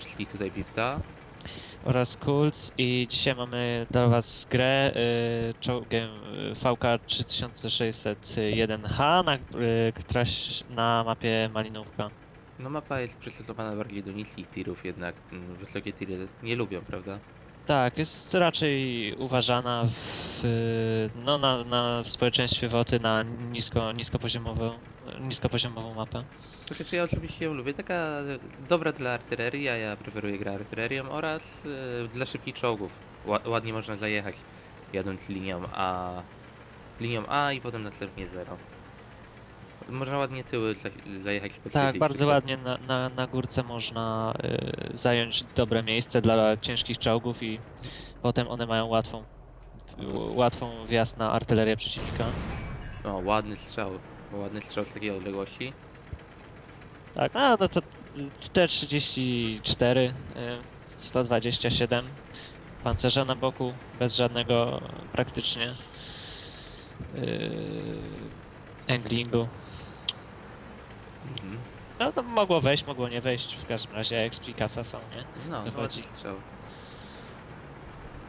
Wszystkich tutaj Pipta. oraz Kulc i dzisiaj mamy dla was grę y, czołgiem y, VK 3601H, na, y, na mapie Malinówka. No mapa jest przystosowana bardziej do niskich tirów, jednak mm, wysokie tiry nie lubią, prawda? Tak, jest raczej uważana w, y, no, na, na, w społeczeństwie WOTY na nisko, niskopoziomową, niskopoziomową mapę. Znaczy, czy ja osobiście ją lubię, taka dobra dla artylerii, a ja preferuję grę artylerią oraz y, dla szybkich czołgów. Ła, ładnie można zajechać jadąc linią A, linią A i potem następnie zero. Można ładnie tyły za, zajechać po Tak, bardzo ładnie na, na, na górce można y, zająć dobre miejsce dla ciężkich czołgów i potem one mają łatwą, łatwą wjazd na artylerię przeciwnika. O, ładny strzał. Ładny strzał z takiej odległości. Tak, a no to T-34, y, 127, pancerza na boku, bez żadnego praktycznie yy, anglingu. Mhm. No to mogło wejść, mogło nie wejść, w każdym razie eksplikasa są, nie? No, ładny strzał.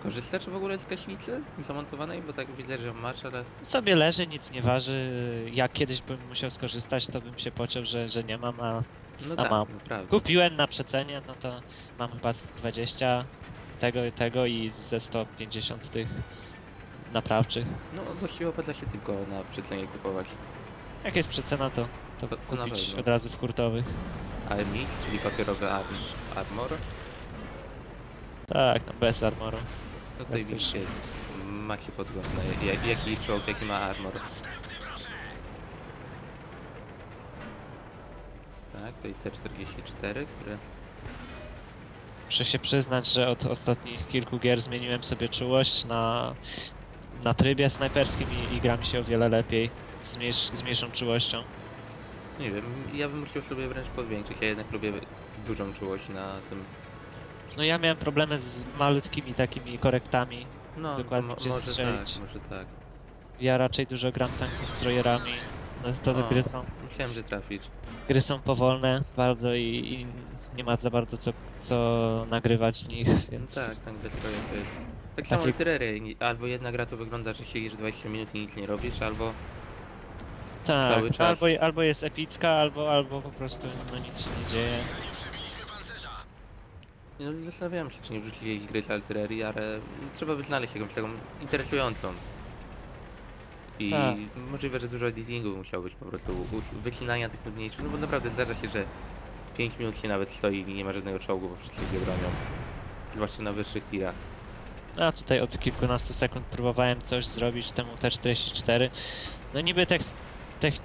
Korzystasz w ogóle z gaśnicy zamontowanej? Bo tak widzę, że masz, ale... Sobie leży, nic nie waży. Jak kiedyś bym musiał skorzystać, to bym się pociął, że, że nie mam, a No A tak, mam. naprawdę. kupiłem na przecenie, no to mam chyba z 20 tego i tego i ze 150 tych naprawczych. No, właściwie opłaca się tylko na przecenie kupować. Jak jest przecena, to, to, To- to kupić od razu w hurtowych. AMX, czyli papierowy ar armor. Tak, no bez armoru. No tutaj widzicie, ma się podgląd na jak, jaki czołg, jaki ma armor. Tak, tutaj T-44, które... Muszę się przyznać, że od ostatnich kilku gier zmieniłem sobie czułość na, na trybie snajperskim i, i gra mi się o wiele lepiej z, mniejsz, z mniejszą czułością. Nie wiem, ja bym chciał sobie wręcz powiększyć, ja jednak lubię dużą czułość na tym... No ja miałem problemy z malutkimi takimi korektami. No, Dokładnie, gdzie może strzelić. tak, może tak. Ja raczej dużo gram tam destroyerami. No, to te O. gry są, Myślałem, że trafisz. gry są powolne bardzo i, i nie ma za bardzo co, co nagrywać z nich, No więc tak, tak, Destroyer to jest... Tak samo Takie- artyleria, nie- albo jedna gra to wygląda, że siedzisz 20 minut i nic nie robisz, albo... tak, cały czas- albo, albo jest epicka, albo, albo po prostu no, nic się nie dzieje. No, zastanawiałem się, czy nie wrzucić jakiejś gry z artylerii, ale trzeba by znaleźć jakąś taką interesującą. I Tak. możliwe, że dużo editingu musiało być po prostu, wycinania tych nudniejszych, no bo naprawdę zdarza się, że 5 minut się nawet stoi i nie ma żadnego czołgu, bo wszyscy się bronią. Zwłaszcza na wyższych tirach. A tutaj od kilkunastu sekund próbowałem coś zrobić temu T44. No niby tech,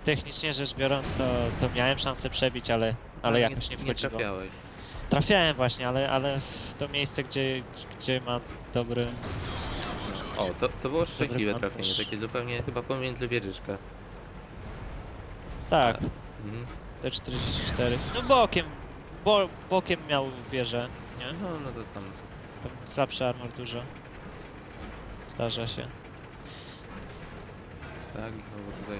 technicznie rzecz biorąc to, to miałem szansę przebić, ale, ale jakoś nie nie wchodziło. trafiałeś. Trafiałem właśnie, ale, ale w to miejsce, gdzie, gdzie ma dobry... O, to, to było szczęśliwe trafienie, takie zupełnie chyba pomiędzy wieżyczka. Tak, Mhm. T44. No bokiem, bo, bokiem miał wieżę, nie? No, no to tam... Tam słabszy armor dużo. Zdarza się. Tak, znowu tutaj...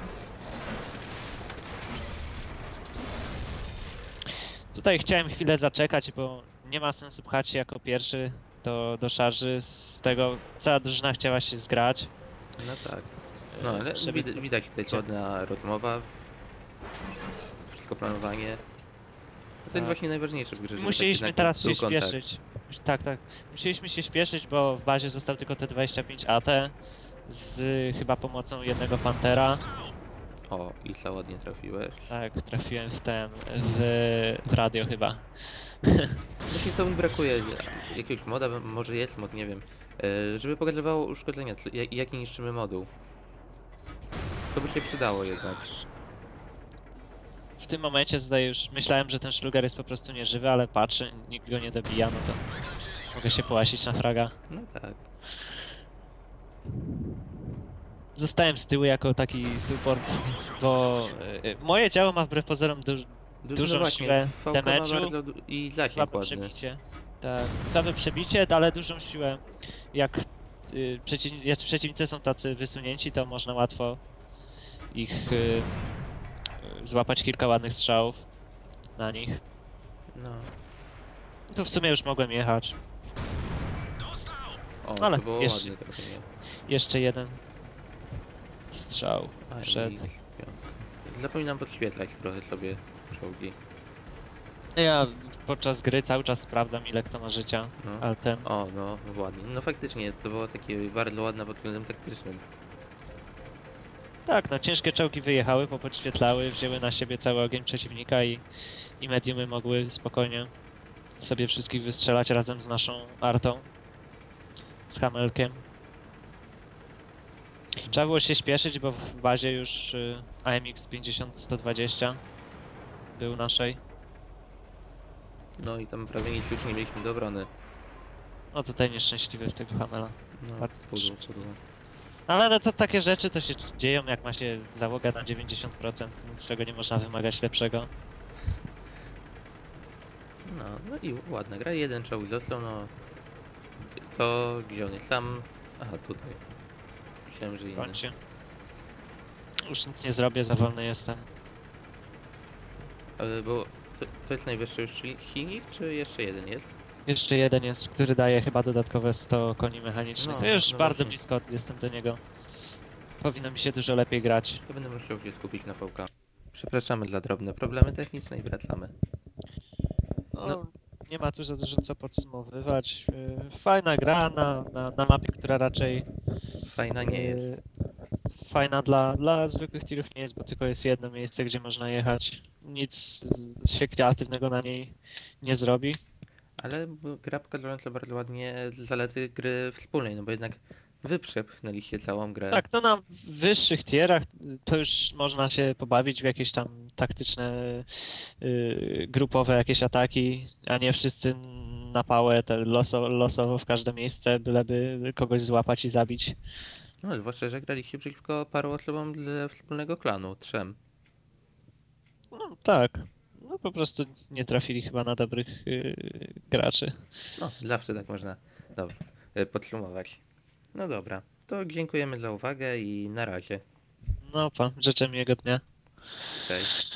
Tutaj chciałem chwilę zaczekać, bo nie ma sensu pchać się jako pierwszy do, do szarży. Z tego cała drużyna chciała się zgrać. No tak. No ale widać, widać tutaj ładna rozmowa, wszystko planowanie. No to jest Tak. właśnie najważniejsze w grze, Musieliśmy teraz się kontakt. śpieszyć. Tak, tak. Musieliśmy się śpieszyć, bo w bazie został tylko T25 AT z chyba pomocą jednego Pantera. O, Isa ładnie trafiłeś. Tak, trafiłem w ten, w, w radio chyba. Właśnie to mi brakuje, jakiegoś moda, może jest mod, nie wiem, e, żeby pokazywało uszkodzenia, jaki niszczymy moduł. To by się przydało jednak. W tym momencie tutaj już myślałem, że ten szluger jest po prostu nieżywy, ale patrzę, nikt go nie dobija, no to mogę się połasić na fraga. No tak. Zostałem z tyłu jako taki support, bo y, moje działo ma wbrew pozorom Du- Dużą no siłę damage'u, i zasięg słabe ładny. przebicie. Tak, słabe przebicie, ale dużą siłę. Jak, y, przeciw, jak przeciwnicy są tacy wysunięci, to można łatwo ich y, złapać kilka ładnych strzałów na nich. No. Tu w sumie już mogłem jechać. O, Ale jeszcze-? Jeszcze jeden strzał. Piątka. Zapominam podświetlać trochę sobie czołgi. Ja podczas gry cały czas sprawdzam ile kto ma życia. No. Altem. O, no ładnie. No faktycznie, to było takie bardzo ładne pod względem taktycznym. Tak, no ciężkie czołgi wyjechały, popodświetlały, wzięły na siebie cały ogień przeciwnika i, i mediumy mogły spokojnie sobie wszystkich wystrzelać razem z naszą artą. Z Hamelkiem. Trzeba było się śpieszyć, bo w bazie już y, AMX 50-120 był naszej. No i tam prawie nic już nie mieliśmy do obrony. No tutaj nieszczęśliwy w tego Hamela. No, Bardzo pudło, pudło. Ale no to takie rzeczy to się dzieją, jak ma się załogę na 90%, czego nie można wymagać lepszego. No, no i ładna gra. Jeden czołg został, no... To gdzie on jest? Sam... Aha, tutaj. Myślałem, że inny. Już nic nie zrobię, za wolny jestem. Ale bo... To, to jest najwyższy już si- silnik, czy jeszcze jeden jest? Jeszcze jeden jest, który daje chyba dodatkowe 100 koni mechanicznych. No, Już no bardzo właśnie. blisko jestem do niego. Powinno mi się dużo lepiej grać. Ja będę musiał się skupić na VK. Przepraszamy za drobne problemy techniczne i wracamy. No, No. Nie ma tu za dużo co podsumowywać. Yy, Fajna gra na, na, na mapie, która raczej Fajna nie yy, jest. Fajna dla, dla zwykłych tirów nie jest, bo tylko jest jedno miejsce, gdzie można jechać. Nic z- się kreatywnego na niej nie zrobi. Ale gra pokazująca bardzo ładnie zalety gry wspólnej, no bo jednak wy przepchnęliście całą grę. Tak, to na wyższych tierach to już można się pobawić w jakieś tam taktyczne, y, grupowe jakieś ataki, a nie wszyscy na pałę, te loso, losowo w każde miejsce, byleby kogoś złapać i zabić. No, zwłaszcza, że graliście przeciwko paru osobom ze wspólnego klanu, trzem. No tak, no po prostu nie trafili chyba na dobrych y, graczy. No, zawsze tak można, dobra, e, podsumować. No dobra, to dziękujemy za uwagę i na razie. No pan, życzę miłego dnia. Cześć.